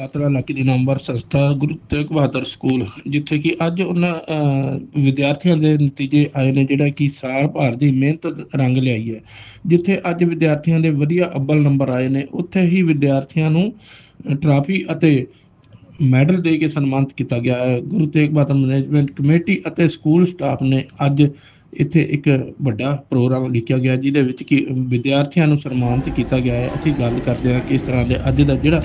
ਪਾਤੜਾ ਇਲਾਕੇ ਦੀ ਸੰਸਥਾ, ਗੁਰੂ ਤੇਗ ਬਹਾਦਰ ਸਕੂਲ, ਜਿੱਥੇ ਕਿ ਅੱਜ ਉਹਨਾਂ ਵਿਦਿਆਰਥੀਆਂ ਦੇ ਨਤੀਜੇ ਆਏ ਨੇ, ਜਿਹੜਾ ਕਿ ਸਾਲ ਭਰ ਦੀ ਮਿਹਨਤ ਰੰਗ ਲਿਆਈ ਹੈ। ਜਿੱਥੇ ਅੱਜ ਵਿਦਿਆਰਥੀਆਂ ਦੇ ਵਧੀਆ ਅੱਵਲ ਨੰਬਰ ਆਏ ਨੇ, ਉੱਥੇ ਹੀ ਵਿਦਿਆਰਥੀਆਂ ਨੂੰ ਟਰਾਫੀ ਅਤੇ ਮੈਡਲ ਦੇ ਕੇ ਸਨਮਾਨਿਤ ਕੀਤਾ ਗਿਆ ਹੈ। ਗੁਰੂ ਤੇਗ ਬਹਾਦਰ ਮੈਨੇਜਮੈਂਟ ਕਮੇਟੀ ਅਤੇ ਸਕੂਲ ਸਟਾਫ ਨੇ ਅੱਜ ਇੱਥੇ ਇੱਕ ਵੱਡਾ ਪ੍ਰੋਗਰਾਮ ਲਿਖਿਆ ਗਿਆ ਜਿਹਦੇ ਵਿੱਚ ਕਿ ਵਿਦਿਆਰਥੀਆਂ ਨੂੰ ਸਨਮਾਨਿਤ ਕੀਤਾ ਗਿਆ ਹੈ। ਅਸੀਂ ਗੱਲ ਕਰਦੇ ਹਾਂ ਕਿ ਇਸ ਤਰ੍ਹਾਂ ਦੇ ਅੱਜ ਦਾ ਜਿਹੜਾ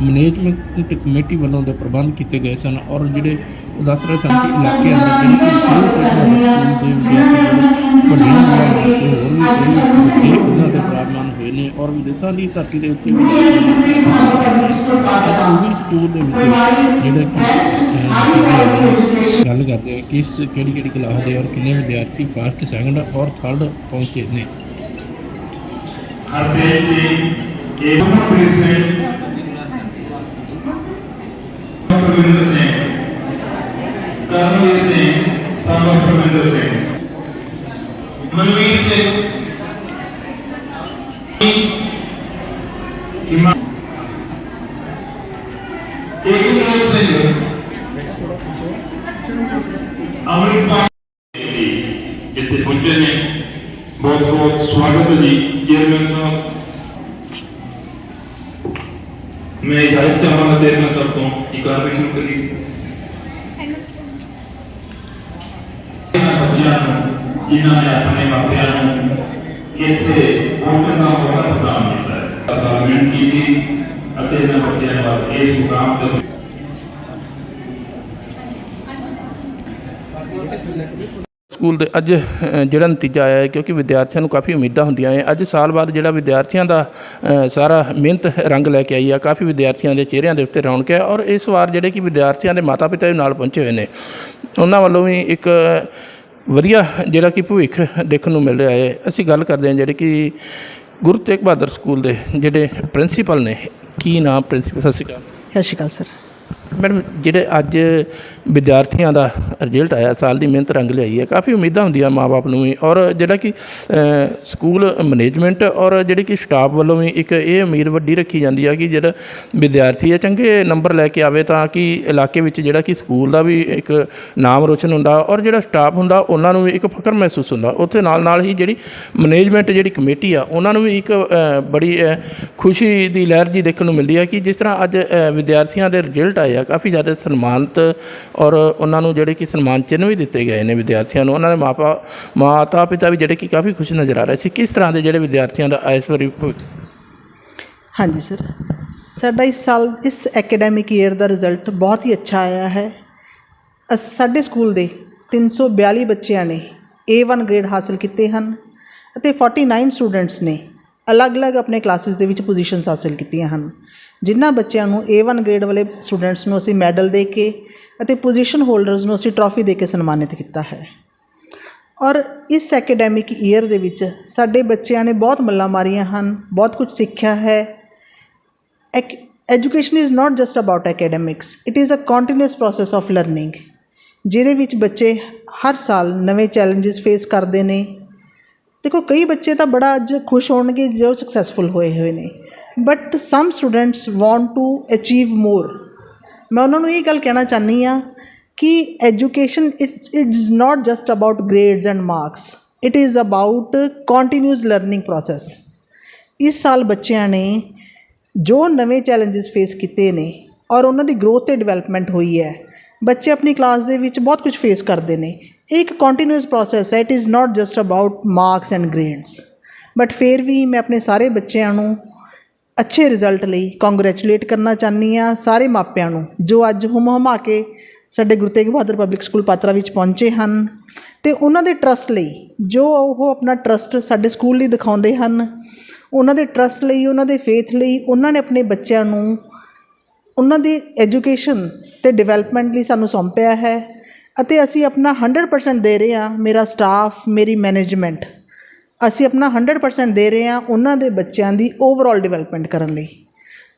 ਮੈਨੇਜਮੈਂਟ ਕਮੇਟੀ ਵੱਲੋਂ ਦੇ ਪ੍ਰਬੰਧ ਕੀਤੇ ਗਏ ਸਨ ਔਰ ਜਿਹੜੇ ਉਹ ਦੱਸ ਰਹੇ ਸਨ ਕਿ ਇਲਾਕੇ ਅੰਦਰ ਜਿਹੜੀ ਸਕੂਲ ਦੇ ਵਿਦਿਆਰਥੀ ਵੱਡੀਆਂ ਉਹਨਾਂ ਦੇ ਬਰਾਬਰ ਹੋਏ ਨੇ ਔਰ ਵਿਦੇਸ਼ਾਂ ਦੀ ਧਰਤੀ ਦੇ ਉੱਤੇ ਵੀ ਸਕੂਲ ਦੇ ਵਿੱਚ ਜਿਹੜੇ ਗੱਲ ਕਰਦੇ ਆ ਕਿ ਕਿਹੜੀ ਕਿਹੜੀ ਕਲਾਸ ਦੇ ਔਰ ਕਿੰਨੇ ਵਿਦਿਆਰਥੀ ਫਸਟ ਸੈਕੰਡ ਔਰ ਥਰਡ ਪਹੁੰਚੇ ਨੇ। ਹਰਦੇਵ ਸਿੰਘ ਏਮਨਪ੍ਰੀਤ ਸਿੰਘ ਪ੍ਰਵਿੰਦਰ ਸਿੰਘ ਕਰਮਵੀਰ ਸਿੰਘ ਸਾਬਰ ਪ੍ਰਵਿੰਦਰ ਸਿੰਘ ਮਨਵੀਰ ਸਿੰਘ ਇਮਾ ਏਕਨਾਥ ਸਿੰਘ ਅਮਰਿਤਪਾਲ ਜੀ ਇੱਥੇ ਪਹੁੰਚੇ ਨੇ। ਬਹੁਤ ਬਹੁਤ ਸਵਾਗਤ ਜੀ ਚੇਅਰਮੈਨ ਸਾਹਿਬ। ਮੈਂ ਇਜਾਜ਼ਤ ਚਾਹਾਂਗਾ ਚੇਅਰਮੈਨ ਸਾਹਿਬ ਤੋਂ ਕਿ ਕਾਰਵਾਈ ਸ਼ੁਰੂ ਕਰੀਏ। ਬੱਚਿਆਂ ਨੂੰ, ਜਿਨ੍ਹਾਂ ਨੇ ਆਪਣੇ ਮਾਪਿਆਂ ਨੂੰ ਇੱਥੇ ਪਹੁੰਚਣ ਦਾ ਮੌਕਾ ਪ੍ਰਦਾਨ ਕੀਤਾ ਹੈ। ਅਸਾਈਨਮੈਂਟ ਕੀਤੀ ਅਤੇ ਇਹਨਾਂ ਬੱਚਿਆਂ ਨੂੰ ਇਸ ਮੁਕਾਮ ਤੇ ਸਕੂਲ ਦੇ ਅੱਜ ਜਿਹੜਾ ਨਤੀਜਾ ਆਇਆ ਹੈ, ਕਿਉਂਕਿ ਵਿਦਿਆਰਥੀਆਂ ਨੂੰ ਕਾਫੀ ਉਮੀਦਾਂ ਹੁੰਦੀਆਂ ਹੈ ਅੱਜ ਸਾਲ ਬਾਅਦ ਜਿਹੜਾ ਵਿਦਿਆਰਥੀਆਂ ਦਾ ਸਾਰਾ ਮਿਹਨਤ ਰੰਗ ਲੈ ਕੇ ਆਈ ਆ, ਕਾਫੀ ਵਿਦਿਆਰਥੀਆਂ ਦੇ ਚਿਹਰਿਆਂ ਦੇ ਉੱਤੇ ਰੌਣਕ ਹੈ ਔਰ ਇਸ ਵਾਰ ਜਿਹੜੇ ਕਿ ਵਿਦਿਆਰਥੀਆਂ ਦੇ ਮਾਤਾ-ਪਿਤਾ ਵੀ ਨਾਲ ਪਹੁੰਚੇ ਹੋਏ ਨੇ, ਉਹਨਾਂ ਵੱਲੋਂ ਵੀ ਇੱਕ ਵਧੀਆ ਜਿਹੜਾ ਕਿ ਭਵਿੱਖ ਦੇਖਣ ਨੂੰ ਮਿਲ ਰਿਹਾ ਹੈ। ਅਸੀਂ ਗੱਲ ਕਰਦੇ ਹਾਂ ਜਿਹੜੇ ਕਿ ਗੁਰੂ ਤੇਗ ਬਹਾਦਰ ਸਕੂਲ ਦੇ ਜਿਹੜੇ ਪ੍ਰਿੰਸੀਪਲ ਨੇ। ਕੀ ਨਾਮ ਪ੍ਰਿੰਸੀਪਲ? ਸਤਿ ਸ਼੍ਰੀ ਅਕਾਲ। ਸਤਿ ਸ਼੍ਰੀ ਅਕਾਲ, ਸਰ। ਮੈਡਮ, ਜਿਹੜੇ ਅੱਜ ਵਿਦਿਆਰਥੀਆਂ ਦਾ ਰਿਜ਼ਲਟ ਆਇਆ, ਸਾਲ ਦੀ ਮਿਹਨਤ ਰੰਗ ਲਿਆਈ ਹੈ, ਕਾਫੀ ਉਮੀਦਾਂ ਹੁੰਦੀਆਂ ਮਾਪੇ ਨੂੰ ਵੀ। ਔਰ ਜਿਹੜਾ ਕਿ ਸਕੂਲ ਮੈਨੇਜਮੈਂਟ ਔਰ ਜਿਹੜੀ ਕਿ ਸਟਾਫ ਵੱਲੋਂ ਵੀ ਇੱਕ ਇਹ ਉਮੀਦ ਵੱਡੀ ਰੱਖੀ ਜਾਂਦੀ ਆ ਕਿ ਜਿਹੜਾ ਵਿਦਿਆਰਥੀ ਹੈ, ਚੰਗੇ ਨੰਬਰ ਲੈ ਕੇ ਆਵੇ ਤਾਂ ਕਿ ਇਲਾਕੇ ਵਿੱਚ ਜਿਹੜਾ ਕਿ ਸਕੂਲ ਦਾ ਵੀ ਇੱਕ ਨਾਮ ਰੋਸ਼ਨ ਹੁੰਦਾ ਔਰ ਜਿਹੜਾ ਸਟਾਫ ਹੁੰਦਾ, ਉਹਨਾਂ ਨੂੰ ਵੀ ਇੱਕ ਫਖਰ ਮਹਿਸੂਸ ਹੁੰਦਾ। ਉੱਥੇ ਨਾਲ ਨਾਲ ਹੀ ਜਿਹੜੀ ਮੈਨੇਜਮੈਂਟ ਜਿਹੜੀ ਕਮੇਟੀ ਆ, ਉਹਨਾਂ ਨੂੰ ਵੀ ਇੱਕ ਬੜੀ ਖੁਸ਼ੀ ਦੀ ਲਹਿਰ ਜੀ ਦੇਖਣ ਨੂੰ ਮਿਲਦੀ ਹੈ ਕਿ ਜਿਸ ਤਰ੍ਹਾਂ ਅੱਜ ਵਿਦਿਆਰਥੀਆਂ ਦੇ ਰਿਜ਼ਲਟ ਆਏ ਆ। ਕਾਫੀ ਜ਼ਿਆਦਾ ਸਨਮਾਨਿਤ ਔਰ ਉਹਨਾਂ ਨੂੰ ਜਿਹੜੇ ਕਿ ਸਨਮਾਨ ਚਿੰਨ੍ਹ ਵੀ ਦਿੱਤੇ ਗਏ ਨੇ ਵਿਦਿਆਰਥੀਆਂ ਨੂੰ। ਉਹਨਾਂ ਦੇ ਮਾਪਾ ਮਾਤਾ ਪਿਤਾ ਵੀ ਜਿਹੜੇ ਕਿ ਕਾਫੀ ਖੁਸ਼ ਨਜ਼ਰ ਆ ਰਹੇ ਸੀ। ਕਿਸ ਤਰ੍ਹਾਂ ਦੇ ਜਿਹੜੇ ਵਿਦਿਆਰਥੀਆਂ ਦਾ ਇਸ ਵਾਰੀ ਹਾਂਜੀ ਸਰ। ਸਾਡਾ ਇਸ ਸਾਲ, ਇਸ ਐਕੈਡੈਮਿਕ ਈਅਰ ਦਾ ਰਿਜ਼ਲਟ ਬਹੁਤ ਹੀ ਅੱਛਾ ਆਇਆ ਹੈ। ਅਸ ਸਾਡੇ ਸਕੂਲ ਦੇ 342 ਬੱਚਿਆਂ ਨੇ A1 ਗ੍ਰੇਡ ਹਾਸਲ ਕੀਤੇ ਹਨ ਅਤੇ 49 ਸਟੂਡੈਂਟਸ ਨੇ ਅਲੱਗ-ਅਲੱਗ ਆਪਣੇ ਕਲਾਸਿਸ ਦੇ ਵਿੱਚ ਪੋਜੀਸ਼ਨਸ ਹਾਸਲ ਕੀਤੀਆਂ ਹਨ। ਜਿਨ੍ਹਾਂ ਬੱਚਿਆਂ ਨੂੰ A1 ਗ੍ਰੇਡ ਵਾਲੇ ਸਟੂਡੈਂਟਸ ਨੂੰ ਅਸੀਂ ਮੈਡਲ ਦੇ ਕੇ ਅਤੇ ਪੋਜੀਸ਼ਨ ਹੋਲਡਰਸ ਨੂੰ ਅਸੀਂ ਟਰੋਫੀ ਦੇ ਕੇ ਸਨਮਾਨਿਤ ਕੀਤਾ ਹੈ। ਔਰ ਇਸ ਐਕੈਡੈਮਿਕ ਈਅਰ ਦੇ ਵਿੱਚ ਸਾਡੇ ਬੱਚਿਆਂ ਨੇ ਬਹੁਤ ਮੱਲਾਂ ਮਾਰੀਆਂ ਹਨ, ਬਹੁਤ ਕੁਝ ਸਿੱਖਿਆ ਹੈ। Education is not just about academics it is a continuous process of learning ਜਿਹਦੇ ਵਿੱਚ ਬੱਚੇ ਹਰ ਸਾਲ ਨਵੇਂ ਚੈਲੰਜਸ ਫੇਸ ਕਰਦੇ ਨੇ। ਦੇਖੋ, ਕਈ ਬੱਚੇ ਤਾਂ ਬੜਾ ਅੱਜ ਖੁਸ਼ ਹੋਣਗੇ ਜੋ ਸਕਸੈਸਫੁਲ ਹੋਏ ਹੋਏ ਨੇ। But some students want to achieve more ਮੈਂ ਉਹਨਾਂ ਨੂੰ ਇਹ ਗੱਲ ਕਹਿਣਾ ਚਾਹਨੀ ਆ ਕਿ education it's it's not just about grades and marks it is about continuous learning process ਇਸ ਸਾਲ ਬੱਚਿਆਂ ਨੇ ਜੋ ਨਵੇਂ ਚੈਲੰਜਸ ਫੇਸ ਕੀਤੇ ਨੇ ਔਰ ਉਹਨਾਂ ਦੀ ਗਰੋਥ ਤੇ ਡਿਵੈਲਪਮੈਂਟ ਹੋਈ ਹੈ ਬੱਚੇ ਆਪਣੀ ਕਲਾਸ ਦੇ ਵਿੱਚ ਬਹੁਤ ਕੁਝ ਫੇਸ ਕਰਦੇ ਨੇ ਇਹ ਇੱਕ ਕੰਟੀਨਿਊਸ ਪ੍ਰੋਸੈਸ ਹੈ it is not just about marks and grades but ਫਿਰ ਵੀ ਮੈਂ ਆਪਣੇ ਸਾਰੇ ਬੱਚਿਆਂ ਨੂੰ ਅੱਛੇ ਰਿਜ਼ਲਟ ਲਈ ਕੰਗ੍ਰੈਚੁਲੇਟ ਕਰਨਾ ਚਾਹਨੀ ਆ ਸਾਰੇ ਮਾਪਿਆਂ ਨੂੰ, ਜੋ ਅੱਜ ਹੁਮ ਹੁਮਾ ਕੇ ਸਾਡੇ ਗੁਰੂ ਤੇਗ ਬਹਾਦਰ ਪਬਲਿਕ ਸਕੂਲ ਪਾਤਰਾ ਵਿੱਚ ਪਹੁੰਚੇ ਹਨ ਤੇ ਉਹਨਾਂ ਦੇ ਟਰਸਟ ਲਈ, ਜੋ ਉਹ ਆਪਣਾ ਟਰਸਟ ਸਾਡੇ ਸਕੂਲ ਲਈ ਦਿਖਾਉਂਦੇ ਹਨ, ਉਹਨਾਂ ਦੇ ਟਰਸਟ ਲਈ, ਉਹਨਾਂ ਦੇ ਫੇਥ ਲਈ, ਉਹਨਾਂ ਨੇ ਆਪਣੇ ਬੱਚਿਆਂ ਨੂੰ ਉਹਨਾਂ ਦੀ ਐਜੂਕੇਸ਼ਨ ਤੇ ਡਿਵੈਲਪਮੈਂਟ ਲਈ ਸਾਨੂੰ ਸੌਂਪਿਆ ਹੈ ਅਤੇ ਅਸੀਂ ਆਪਣਾ 100% ਦੇ ਰਹੇ ਹਾਂ, ਮੇਰਾ ਸਟਾਫ ਮੇਰੀ ਮੈਨੇਜਮੈਂਟ ਅਸੀਂ ਆਪਣਾ 100% ਦੇ ਰਹੇ ਹਾਂ ਉਹਨਾਂ ਦੇ ਬੱਚਿਆਂ ਦੀ ਓਵਰਆਲ ਡਿਵੈਲਪਮੈਂਟ ਕਰਨ ਲਈ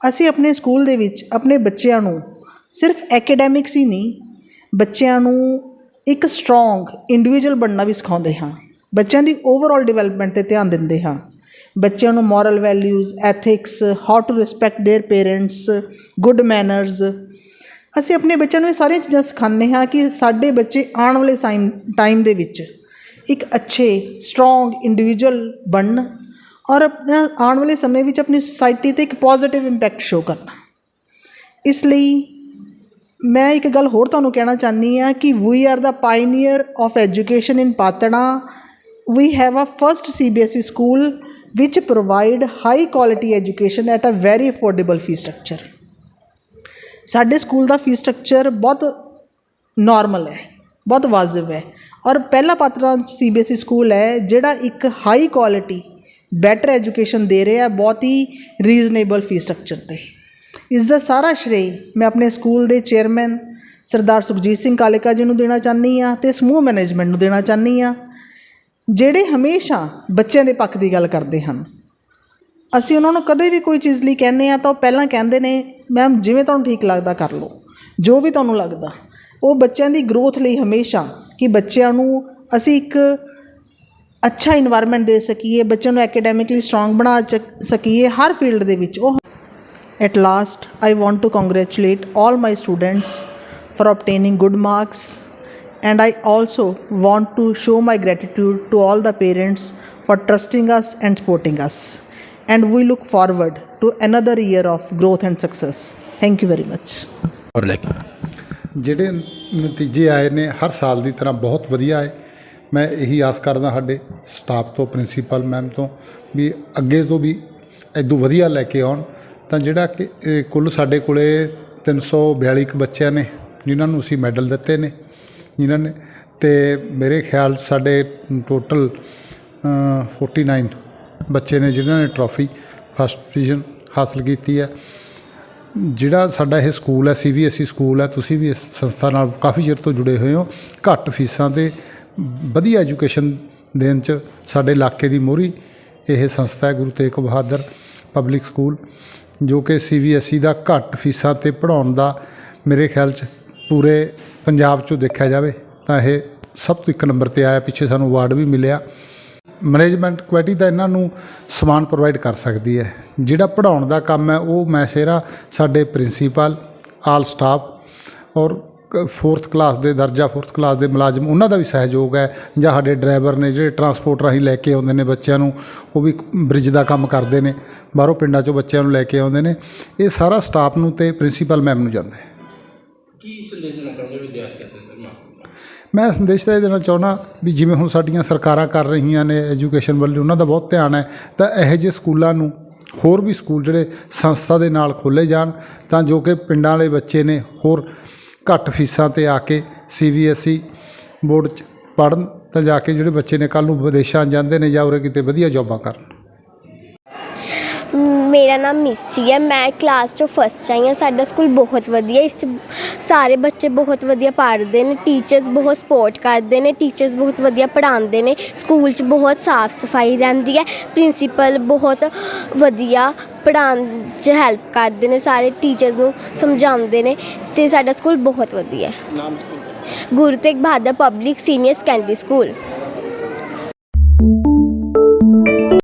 ਅਸੀਂ ਆਪਣੇ ਸਕੂਲ ਦੇ ਵਿੱਚ ਆਪਣੇ ਬੱਚਿਆਂ ਨੂੰ ਸਿਰਫ ਐਕੈਡੈਮਿਕਸ ਹੀ ਨਹੀਂ ਬੱਚਿਆਂ ਨੂੰ ਇੱਕ ਸਟਰੋਂਗ ਇੰਡੀਵਿਜੂਅਲ ਬਣਨਾ ਵੀ ਸਿਖਾਉਂਦੇ ਹਾਂ ਬੱਚਿਆਂ ਦੀ ਓਵਰਆਲ ਡਿਵੈਲਪਮੈਂਟ ਤੇ ਧਿਆਨ ਦਿੰਦੇ ਹਾਂ ਬੱਚਿਆਂ ਨੂੰ moral values ethics how to respect their parents good manners ਅਸੀਂ ਆਪਣੇ ਬੱਚਿਆਂ ਨੂੰ ਇਹ ਸਾਰੀਆਂ ਚੀਜ਼ਾਂ ਸਿਖਾਉਂਦੇ ਹਾਂ ਕਿ ਸਾਡੇ ਬੱਚੇ ਆਉਣ ਵਾਲੇ ਸਾਈਮ ਟਾਈਮ ਦੇ ਵਿੱਚ ਇੱਕ ਅੱਛੇ ਸਟਰੋਂਗ ਇੰਡੀਵਿਜੂਅਲ ਬਣਨ ਔਰ ਆਪਣਾ ਆਉਣ ਵਾਲੇ ਸਮੇਂ ਵਿੱਚ ਆਪਣੀ ਸੁਸਾਇਟੀ ਤੇ ਇੱਕ ਪੋਜ਼ਿਟਿਵ ਇੰਪੈਕਟ ਸ਼ੋ ਕਰਨਾ। ਇਸ ਲਈ ਮੈਂ ਇੱਕ ਗੱਲ ਹੋਰ ਤੁਹਾਨੂੰ ਕਹਿਣਾ ਚਾਹਨੀ ਆ ਕਿ we are the pioneer of education in Patran we have a first CBSE school which provide high quality education at a very affordable fee structure. ਸਾਡੇ ਸਕੂਲ ਦਾ ਫੀ ਸਟਰਕਚਰ ਬਹੁਤ ਨਾਰਮਲ ਹੈ। ਬਹੁਤ ਵਾਜਬ ਹੈ। ਔਰ ਪਹਿਲਾ ਪਾਤਰਾ ਸੀਬੀਐਸਈ ਸਕੂਲ ਹੈ, ਜਿਹੜਾ ਇੱਕ ਹਾਈ ਕੁਆਲਿਟੀ ਬੈਟਰ ਐਜੂਕੇਸ਼ਨ ਦੇ ਰਿਹਾ, ਬਹੁਤ ਹੀ ਰੀਜ਼ਨੇਬਲ ਫੀ ਸਟਰਕਚਰ ਤੇ। ਇਸ ਦਾ ਸਾਰਾ ਸ਼੍ਰੇਅ ਮੈਂ ਆਪਣੇ ਸਕੂਲ ਦੇ ਚੇਅਰਮੈਨ ਸਰਦਾਰ ਸੁਖਜੀਤ ਸਿੰਘ ਕਾਲੇਕਾ ਜੀ ਨੂੰ ਦੇਣਾ ਚਾਹੁੰਦੀ ਆ ਤੇ ਸਮੂਹ ਮੈਨੇਜਮੈਂਟ ਨੂੰ ਦੇਣਾ ਚਾਹੁੰਦੀ ਆ ਜਿਹੜੇ ਹਮੇਸ਼ਾ ਬੱਚਿਆਂ ਦੇ ਪੱਖ ਦੀ ਗੱਲ ਕਰਦੇ ਹਨ। ਅਸੀਂ ਉਹਨਾਂ ਨੂੰ ਕਦੇ ਵੀ ਕੋਈ ਚੀਜ਼ ਲਈ ਕਹਿੰਦੇ ਆ ਤਾਂ ਉਹ ਪਹਿਲਾਂ ਕਹਿੰਦੇ ਨੇ ਮੈਮ ਜਿਵੇਂ ਤੁਹਾਨੂੰ ਠੀਕ ਲੱਗਦਾ ਕਰ ਲਓ। ਜੋ ਵੀ ਤੁਹਾਨੂੰ ਲੱਗਦਾ ਉਹ ਬੱਚਿਆਂ ਦੀ ਗਰੋਥ ਲਈ ਹਮੇਸ਼ਾ ਕਿ ਬੱਚਿਆਂ ਨੂੰ ਅਸੀਂ ਇੱਕ ਅੱਛਾ ਇਨਵਾਇਰਨਮੈਂਟ ਦੇ ਸਕੀਏ ਬੱਚਿਆਂ ਨੂੰ ਐਕੈਡੈਮਿਕਲੀ ਸਟਰੋਂਗ ਬਣਾ ਚੱਕ- ਸਕੀਏ ਹਰ ਫੀਲਡ ਦੇ ਵਿੱਚ ਉਹ At last, I want to congratulate all my students for obtaining good marks, and I also want to show my gratitude to all the parents for trusting us and supporting us. And we look forward to another year of growth and success. Thank you very much. ਜਿਹੜੇ ਨਤੀਜੇ ਆਏ ਨੇ, ਹਰ ਸਾਲ ਦੀ ਤਰ੍ਹਾਂ ਬਹੁਤ ਵਧੀਆ ਹੈ ਮੈਂ ਇਹੀ ਆਸ ਕਰਦਾ ਸਾਡੇ ਸਟਾਫ ਤੋਂ ਪ੍ਰਿੰਸੀਪਲ ਮੈਮ ਤੋਂ ਵੀ ਅੱਗੇ ਤੋਂ ਵੀ ਇਦੋਂ ਵਧੀਆ ਲੈ ਕੇ ਆਉਣ। ਤਾਂ ਜਿਹੜਾ ਕਿ ਇਹ ਕੁੱਲ ਸਾਡੇ ਕੋਲੇ 342 ਕੁ ਬੱਚਿਆਂ ਨੇ, ਜਿਨ੍ਹਾਂ ਨੂੰ ਅਸੀਂ ਮੈਡਲ ਦਿੱਤੇ ਨੇ, ਜਿਨ੍ਹਾਂ ਨੇ, ਤੇ ਮੇਰੇ ਖਿਆਲ ਸਾਡੇ ਟੋਟਲ 49 ਬੱਚੇ ਨੇ ਜਿਨ੍ਹਾਂ ਨੇ ਟਰੋਫੀ ਫਸਟ ਡਿਵੀਜ਼ਨ ਹਾਸਲ ਕੀਤੀ ਹੈ। ਜਿਹੜਾ ਸਾਡਾ ਇਹ ਸਕੂਲ ਹੈ, ਸੀਬੀਐਸਈ ਸਕੂਲ ਹੈ, ਤੁਸੀਂ ਵੀ ਇਸ ਸੰਸਥਾ ਨਾਲ ਕਾਫੀ ਚਿਰ ਤੋਂ ਜੁੜੇ ਹੋਏ ਹੋ। ਘੱਟ ਫੀਸਾਂ ਤੇ ਵਧੀਆ ਐਜੂਕੇਸ਼ਨ ਦੇਣ ਚ ਸਾਡੇ ਇਲਾਕੇ ਦੀ ਮੋਹਰੀ ਇਹ ਸੰਸਥਾ ਹੈ, ਗੁਰੂ ਤੇਗ ਬਹਾਦਰ ਪਬਲਿਕ ਸਕੂਲ, ਜੋ ਕਿ ਸੀਬੀਐਸਈ ਦਾ ਘੱਟ ਫੀਸਾਂ ਤੇ ਪੜ੍ਹਾਉਣ ਦਾ ਮੇਰੇ ਖਿਆਲ ਚ ਪੂਰੇ ਪੰਜਾਬ ਚੋਂ ਦੇਖਿਆ ਜਾਵੇ ਤਾਂ ਇਹ ਸਭ ਤੋਂ ਇੱਕ ਨੰਬਰ ਤੇ ਆਇਆ। ਪਿੱਛੇ ਸਾਨੂੰ ਅਵਾਰਡ ਵੀ ਮਿਲਿਆ। ਮੈਨੇਜਮੈਂਟ ਕੁਆਲਿਟੀ ਦਾ ਇਹਨਾਂ ਨੂੰ ਸਮਾਨ ਪ੍ਰੋਵਾਈਡ ਕਰ ਸਕਦੀ ਹੈ। ਜਿਹੜਾ ਪੜ੍ਹਾਉਣ ਦਾ ਕੰਮ ਹੈ, ਉਹ ਮੈਂ ਸ਼ੇਰਾ ਸਾਡੇ ਪ੍ਰਿੰਸੀਪਲ, ਆਲ ਸਟਾਫ ਔਰ ਫੋਰਥ ਕਲਾਸ ਦੇ ਦਰਜਾ ਫੋਰਥ ਕਲਾਸ ਦੇ ਮੁਲਾਜ਼ਮ, ਉਹਨਾਂ ਦਾ ਵੀ ਸਹਿਯੋਗ ਹੈ। ਜਾਂ ਸਾਡੇ ਡਰਾਈਵਰ ਨੇ ਜਿਹੜੇ ਟਰਾਂਸਪੋਰਟ ਰਾਹੀਂ ਲੈ ਕੇ ਆਉਂਦੇ ਨੇ ਬੱਚਿਆਂ ਨੂੰ, ਉਹ ਵੀ ਬ੍ਰਿਜ ਦਾ ਕੰਮ ਕਰਦੇ ਨੇ। ਬਾਹਰੋਂ ਪਿੰਡਾਂ ਚੋਂ ਬੱਚਿਆਂ ਨੂੰ ਲੈ ਕੇ ਆਉਂਦੇ ਨੇ। ਇਹ ਸਾਰਾ ਸਟਾਫ ਨੂੰ ਤੇ ਪ੍ਰਿੰਸੀਪਲ ਮੈਮ ਨੂੰ ਜਾਂਦਾ ਹੈ। ਕੀ ਸੰਦੇਸ਼ ਦੇਣਾ ਚਾਹੁੰਦੇ ਵਿਦਿਆਰਥੀਆਂ ਦੇ ਮੈਂ ਸੰਦੇਸ਼ ਤਾਂ ਇਹ ਦੇਣਾ ਚਾਹੁੰਦਾ ਵੀ ਜਿਵੇਂ ਹੁਣ ਸਾਡੀਆਂ ਸਰਕਾਰਾਂ ਕਰ ਰਹੀਆਂ ਨੇ ਐਜੂਕੇਸ਼ਨ ਵੱਲ ਉਹਨਾਂ ਦਾ ਬਹੁਤ ਧਿਆਨ ਹੈ, ਤਾਂ ਇਹੋ ਜਿਹੇ ਸਕੂਲਾਂ ਨੂੰ ਹੋਰ ਵੀ ਸਕੂਲ ਜਿਹੜੇ ਸੰਸਥਾ ਦੇ ਨਾਲ ਖੋਲ੍ਹੇ ਜਾਣ, ਤਾਂ ਜੋ ਕਿ ਪਿੰਡਾਂ ਵਾਲੇ ਬੱਚੇ ਨੇ ਹੋਰ ਘੱਟ ਫੀਸਾਂ ਤੇ ਆ ਕੇ ਸੀਬੀਐਸਈ ਬੋਰਡ 'ਚ ਪੜ੍ਹਨ, ਤਾਂ ਜਾ ਕੇ ਜਿਹੜੇ ਬੱਚੇ ਨੇ ਕੱਲ ਨੂੰ ਵਿਦੇਸ਼ਾਂ ਜਾਂਦੇ ਨੇ ਜਾਂ ਉਰੇ ਕਿਤੇ ਵਧੀਆ ਜੌਬਾਂ ਕਰਨ। ਮੇਰਾ ਨਾਮ ਮਿਸਚੀ ਹੈ। ਮੈਂ ਕਲਾਸ 'ਚੋਂ ਫਸਟ ਆਈ ਹਾਂ। ਸਾਡਾ ਸਕੂਲ ਬਹੁਤ ਵਧੀਆ ਇਸ 'ਚ ਸਾਰੇ ਬੱਚੇ ਬਹੁਤ ਵਧੀਆ ਪੜ੍ਹਦੇ ਨੇ। ਟੀਚਰਸ ਬਹੁਤ ਸਪੋਰਟ ਕਰਦੇ ਨੇ ਟੀਚਰਸ ਬਹੁਤ ਵਧੀਆ ਪੜ੍ਹਾਉਂਦੇ ਨੇ। ਸਕੂਲ 'ਚ ਬਹੁਤ ਸਾਫ਼ ਸਫ਼ਾਈ ਰਹਿੰਦੀ ਹੈ। ਪ੍ਰਿੰਸੀਪਲ ਬਹੁਤ ਵਧੀਆ ਪੜ੍ਹਾਉਣ 'ਚ ਹੈਲਪ ਕਰਦੇ ਨੇ। ਸਾਰੇ ਟੀਚਰਸ ਨੂੰ ਸਮਝਾਉਂਦੇ ਨੇ ਤੇ ਸਾਡਾ ਸਕੂਲ ਬਹੁਤ ਵਧੀਆ ਹੈ। ਨਾਮ school Guru Tegh Bahadur public senior secondary school